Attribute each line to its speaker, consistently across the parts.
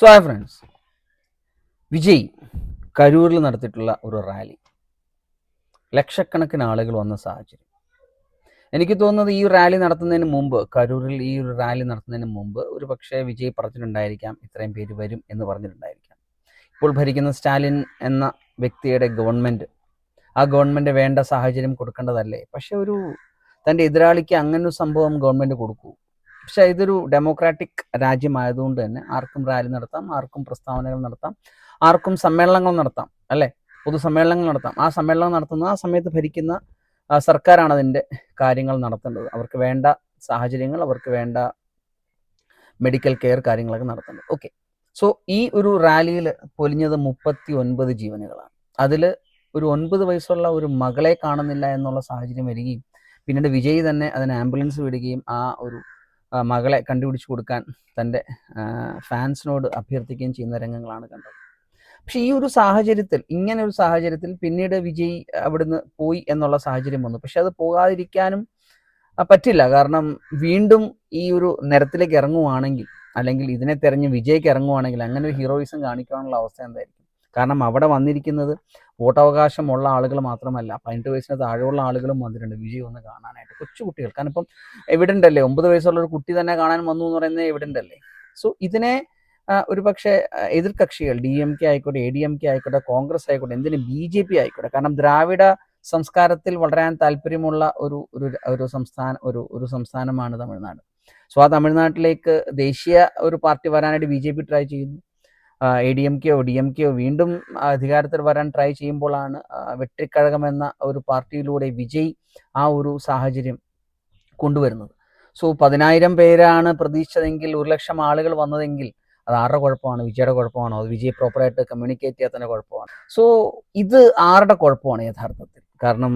Speaker 1: So hi friends Vijay കരൂരിൽ നടത്തിയിട്ടുള്ള ഒരു റാലി. ലക്ഷക്കണക്കിന് ആളുകൾ വന്ന സാഹചര്യം. എനിക്ക് തോന്നുന്നത് ഈ റാലി നടത്തുന്നതിന് മുമ്പ് കരൂരിൽ ഈ ഒരു റാലി നടത്തുന്നതിന് മുമ്പ് ഒരു പക്ഷേ വിജയ് പറഞ്ഞിട്ടുണ്ടായിരിക്കാം ഇത്രയും പേര് വരും എന്ന് പറഞ്ഞിട്ടുണ്ടായിരിക്കാം. ഇപ്പോൾ ഭരിക്കുന്ന സ്റ്റാലിൻ എന്ന വ്യക്തിയുടെ ഗവൺമെന്റ് ആ ഗവൺമെന്റ് വേണ്ട സാഹചര്യം കൊടുക്കേണ്ടതല്ലേ? പക്ഷെ ഒരു തന്റെ എതിരാളിക്ക് അങ്ങനൊരു സംഭവം ഗവൺമെന്റ് കൊടുക്കൂ. പക്ഷെ ഇതൊരു ഡെമോക്രാറ്റിക് രാജ്യമായതുകൊണ്ട് തന്നെ ആർക്കും റാലി നടത്താം ആർക്കും പ്രസ്താവനകൾ നടത്താം ആർക്കും സമ്മേളനങ്ങൾ നടത്താം അല്ലേ? പൊതുസമ്മേളനങ്ങൾ നടത്താം. ആ സമ്മേളനം നടത്തുന്ന ആ സമയത്ത് ഭരിക്കുന്ന സർക്കാരാണ് അതിന്റെ കാര്യങ്ങൾ നടത്തേണ്ടത്. അവർക്ക് വേണ്ട സാഹചര്യങ്ങൾ അവർക്ക് വേണ്ട മെഡിക്കൽ കെയർ കാര്യങ്ങളൊക്കെ നടത്തേണ്ടത്. ഓക്കെ സോ ഈ ഒരു റാലിയിൽ പൊലിഞ്ഞത് മുപ്പത്തി ഒൻപത് ജീവനുകളാണ്. അതിൽ ഒരു ഒൻപത് വയസ്സുള്ള ഒരു മകളെ കാണുന്നില്ല എന്നുള്ള സാഹചര്യം വരികയും പിന്നീട് വിജയ് തന്നെ അതിന് ആംബുലൻസ് വിടുകയും ആ ഒരു മകളെ കണ്ടുപിടിച്ചു കൊടുക്കാൻ തന്റെ ഫാൻസിനോട് അഭ്യർത്ഥിക്കുകയും ചെയ്യുന്ന രംഗങ്ങളാണ് കണ്ടത്. പക്ഷെ ഈ ഒരു സാഹചര്യത്തിൽ ഇങ്ങനെ ഒരു സാഹചര്യത്തിൽ പിന്നീട് വിജയ് അവിടുന്ന് പോയി എന്നുള്ള സാഹചര്യം വന്നു. പക്ഷെ അത് പോകാതിരിക്കാനും പറ്റില്ല. കാരണം വീണ്ടും ഈ ഒരു നിരത്തിലേക്ക് ഇറങ്ങുവാണെങ്കിൽ അല്ലെങ്കിൽ ഇതിനെ തെരഞ്ഞ് വിജയ്ക്ക് ഇറങ്ങുവാണെങ്കിൽ അങ്ങനെ ഒരു ഹീറോയിസം കാണിക്കാനുള്ള അവസ്ഥ എന്തായിരിക്കും? കാരണം അവിടെ വന്നിരിക്കുന്നത് വോട്ടവകാശമുള്ള ആളുകൾ മാത്രമല്ല. പതിനെട്ട് വയസ്സിന് താഴെയുള്ള ആളുകളും വന്നിട്ടുണ്ട്. വിജയ് ഒന്ന് കാണാനായിട്ട്. കൊച്ചു കുട്ടികൾ. കാരണം ഇപ്പം എവിഡന്റ് അല്ലേ ഒമ്പത് വയസ്സുള്ള ഒരു കുട്ടി തന്നെ കാണാൻ വന്നു എന്ന് പറയുന്നത് എവിഡന്റ് അല്ലേ സോ ഇതിനെ ഒരു പക്ഷേ എതിർ കക്ഷികൾ ഡി എം കെ ആയിക്കോട്ടെ എ ഡി എം കെ ആയിക്കോട്ടെ കോൺഗ്രസ് ആയിക്കോട്ടെ എന്തിനും ബി ജെ പി ആയിക്കോട്ടെ. കാരണം ദ്രാവിഡ സംസ്കാരത്തിൽ വളരാൻ താല്പര്യമുള്ള ഒരു ഒരു ഒരു സംസ്ഥാന ഒരു ഒരു സംസ്ഥാനമാണ് തമിഴ്നാട്. സോ ആ തമിഴ്നാട്ടിലേക്ക് ദേശീയ ഒരു പാർട്ടി വരാനായിട്ട് ബി ജെ പി ട്രൈ ചെയ്യുന്നു. എ ഡി എം കെയോ ഡി എം കെയോ വീണ്ടും അധികാരത്തിൽ വരാൻ ട്രൈ ചെയ്യുമ്പോഴാണ് വെട്ടിക്കഴകം എന്ന ഒരു പാർട്ടിയിലൂടെ വിജയ് ആ ഒരു സാഹചര്യം കൊണ്ടുവരുന്നത്. സോ പതിനായിരം പേരാണ് പ്രതീക്ഷിച്ചതെങ്കിൽ ഒരു ലക്ഷം ആളുകൾ വന്നതെങ്കിൽ അത് ആരുടെ കുഴപ്പമാണ്? വിജയുടെ കുഴപ്പമാണോ? അത് വിജയ് പ്രോപ്പറായിട്ട് കമ്മ്യൂണിക്കേറ്റ് ചെയ്യാത്തതിന്റെ കുഴപ്പമാണ്. സോ ഇത് ആരുടെ കുഴപ്പമാണ് യഥാർത്ഥത്തിൽ? കാരണം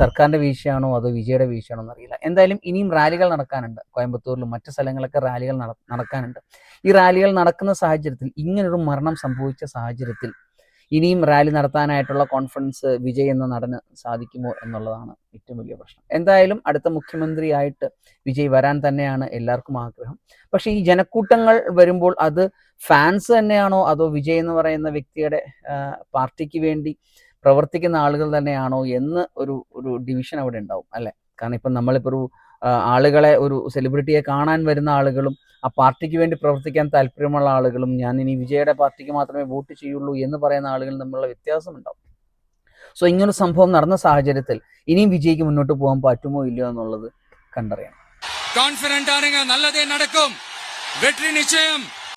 Speaker 1: സർക്കാരിന്റെ വീഴ്ചയാണോ അതോ വിജയുടെ വീഴ്ചയാണോ എന്നറിയില്ല. എന്തായാലും ഇനിയും റാലികൾ നടക്കാനുണ്ട്. കോയമ്പത്തൂരിലും മറ്റ് സ്ഥലങ്ങളൊക്കെ റാലികൾ നടക്കാനുണ്ട്. ഈ റാലികൾ നടക്കുന്ന സാഹചര്യത്തിൽ ഇങ്ങനൊരു മരണം സംഭവിച്ച സാഹചര്യത്തിൽ ഇനിയും റാലി നടത്താനായിട്ടുള്ള കോൺഫിഡൻസ് വിജയ് എന്ന നടന് സാധിക്കുമോ എന്നുള്ളതാണ് ഏറ്റവും വലിയ പ്രശ്നം. എന്തായാലും അടുത്ത മുഖ്യമന്ത്രിയായിട്ട് വിജയ് വരാൻ തന്നെയാണ് എല്ലാവർക്കും ആഗ്രഹം. പക്ഷെ ഈ ജനക്കൂട്ടങ്ങൾ വരുമ്പോൾ അത് ഫാൻസ് തന്നെയാണോ അതോ വിജയ് എന്ന് പറയുന്ന വ്യക്തിയുടെ പാർട്ടിക്ക് വേണ്ടി പ്രവർത്തിക്കുന്ന ആളുകൾ തന്നെയാണോ എന്ന് ഒരു ഒരു ഡിവിഷൻ അവിടെ ഉണ്ടാവും അല്ലെ? കാരണം ഇപ്പം നമ്മളിപ്പോൾ ഒരു ആളുകളെ ഒരു സെലിബ്രിറ്റിയെ കാണാൻ വരുന്ന ആളുകളും ആ പാർട്ടിക്ക് വേണ്ടി പ്രവർത്തിക്കാൻ താല്പര്യമുള്ള ആളുകളും ഞാൻ ഇനി വിജയയുടെ പാർട്ടിക്ക് മാത്രമേ വോട്ട് ചെയ്യുള്ളൂ എന്ന് പറയുന്ന ആളുകൾ തമ്മിലുള്ള വ്യത്യാസം ഉണ്ടാവും. സോ ഇങ്ങനൊരു സംഭവം നടന്ന സാഹചര്യത്തിൽ ഇനിയും വിജയിക്ക് മുന്നോട്ട് പോകാൻ പറ്റുമോ ഇല്ലയോ എന്നുള്ളത് കണ്ടറിയണം.
Speaker 2: കോൺഫിഡന്റ് ആണെങ്കിൽ നല്ലതേ നടക്കും. വെട്ടി നിശ്ചയം.